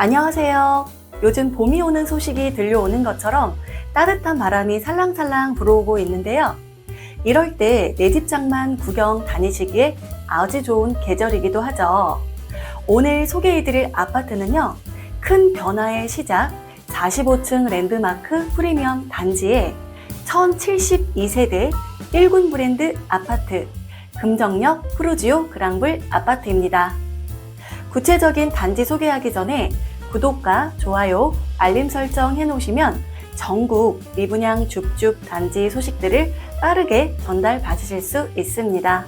안녕하세요. 요즘 봄이 오는 소식이 들려오는 것처럼 따뜻한 바람이 살랑살랑 불어오고 있는데요. 이럴 때 내 집장만 구경 다니시기에 아주 좋은 계절이기도 하죠. 오늘 소개해드릴 아파트는요, 큰 변화의 시작 45층 랜드마크 프리미엄 단지에 1072세대 1군 브랜드 아파트 금정역 프루지오 그랑블 아파트입니다. 구체적인 단지 소개하기 전에 구독과 좋아요, 알림 설정 해놓으시면 전국 미분양 줍줍 단지 소식들을 빠르게 전달 받으실 수 있습니다.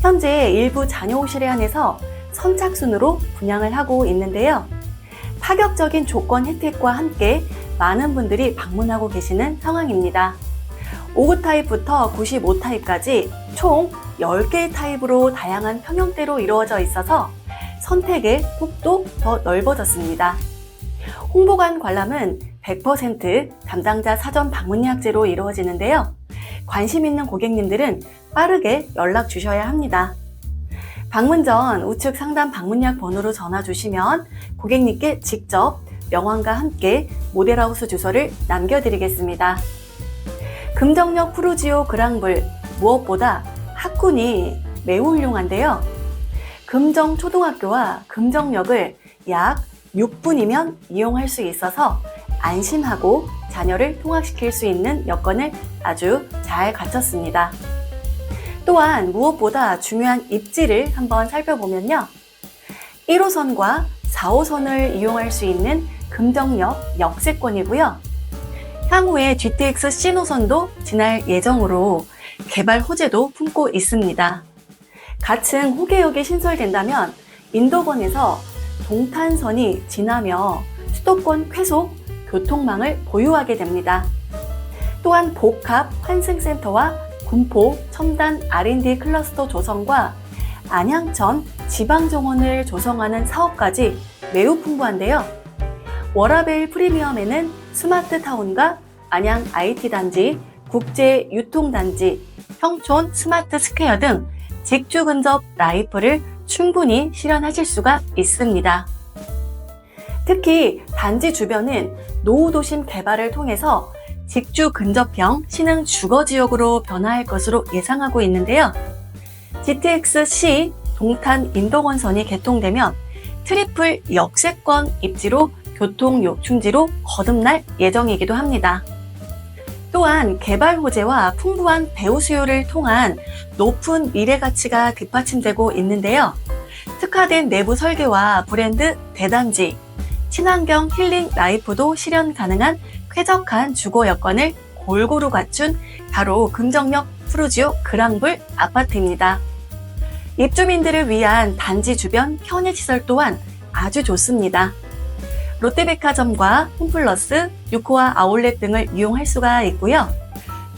현재 일부 자녀호실에 한해서 선착순으로 분양을 하고 있는데요. 파격적인 조건 혜택과 함께 많은 분들이 방문하고 계시는 상황입니다. 5구 타입부터 95 타입까지 총 10개의 타입으로 다양한 평형대로 이루어져 있어서 선택의 폭도 더 넓어졌습니다. 홍보관 관람은 100% 담당자 사전 방문 예약제로 이루어지는데요. 관심 있는 고객님들은 빠르게 연락 주셔야 합니다. 방문 전 우측 상담 방문 예약 번호로 전화 주시면 고객님께 직접 명함과 함께 모델하우스 주소를 남겨드리겠습니다. 금정역 프루지오 그랑블 무엇보다 학군이 매우 훌륭한데요. 금정 초등학교와 금정역을 약 6분이면 이용할 수 있어서 안심하고 자녀를 통학시킬 수 있는 여건을 아주 잘 갖췄습니다. 또한 무엇보다 중요한 입지를 한번 살펴보면요. 1호선과 4호선을 이용할 수 있는 금정역 역세권이고요. 향후에 GTX 신호선도 지날 예정으로 개발 호재도 품고 있습니다. 가층 호계역이 신설된다면 인도권에서 동탄선이 지나며 수도권 쾌속 교통망을 보유하게 됩니다. 또한 복합 환승센터와 군포 첨단 R&D 클러스터 조성과 안양천 지방정원을 조성하는 사업까지 매우 풍부한데요. 워라벨 프리미엄에는 스마트 타운과 안양 IT 단지, 국제 유통 단지, 평촌 스마트 스퀘어 등 직주 근접 라이프를 충분히 실현하실 수가 있습니다. 특히 단지 주변은 노후도심 개발을 통해서 직주 근접형 신흥 주거 지역으로 변화할 것으로 예상하고 있는데요. GTX-C 동탄 인도건선이 개통되면 트리플 역세권 입지로 교통 요충지로 거듭날 예정이기도 합니다. 또한 개발 호재와 풍부한 배우 수요를 통한 높은 미래 가치가 뒷받침되고 있는데요. 특화된 내부 설계와 브랜드 대단지, 친환경 힐링 라이프도 실현 가능한 쾌적한 주거 여건을 골고루 갖춘 바로 금정역 프루지오 그랑블 아파트입니다. 입주민들을 위한 단지 주변 편의시설 또한 아주 좋습니다. 롯데백화점과 홈플러스, 유코아 아울렛 등을 이용할 수가 있고요.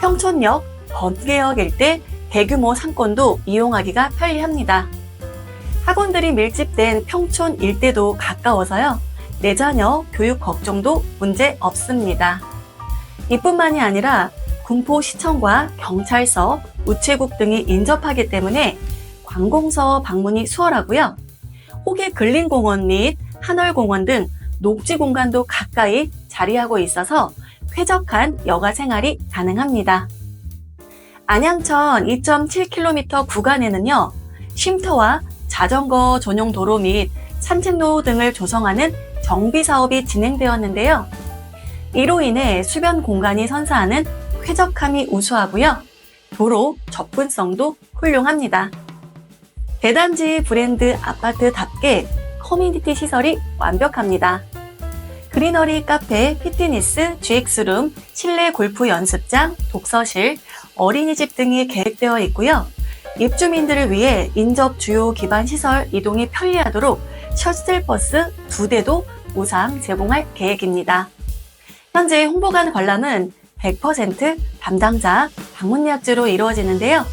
평촌역, 번개역 일대 대규모 상권도 이용하기가 편리합니다. 학원들이 밀집된 평촌 일대도 가까워서요. 내 자녀 교육 걱정도 문제 없습니다. 이뿐만이 아니라 군포시청과 경찰서, 우체국 등이 인접하기 때문에 관공서 방문이 수월하고요. 호계 근린공원 및 한월공원 등 녹지 공간도 가까이 자리하고 있어서 쾌적한 여가 생활이 가능합니다. 안양천 2.7km 구간에는요, 쉼터와 자전거 전용 도로 및 산책로 등을 조성하는 정비 사업이 진행되었는데요. 이로 인해 수변 공간이 선사하는 쾌적함이 우수하고요. 도로 접근성도 훌륭합니다. 대단지 브랜드 아파트답게 커뮤니티 시설이 완벽합니다. 그리너리 카페, 피트니스, GX룸, 실내 골프 연습장, 독서실, 어린이집 등이 계획되어 있고요. 입주민들을 위해 인접 주요 기반 시설 이동이 편리하도록 셔틀버스 두 대도 무상 제공할 계획입니다. 현재 홍보관 관람은 100% 담당자 방문 예약제로 이루어지는데요.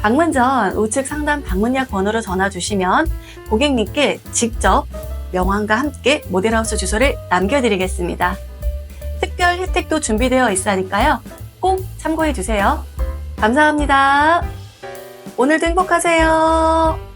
방문 전 우측 상담 방문 예약 번호로 전화 주시면 고객님께 직접 명함과 함께 모델하우스 주소를 남겨드리겠습니다. 특별 혜택도 준비되어 있으니까요. 꼭 참고해 주세요. 감사합니다. 오늘도 행복하세요.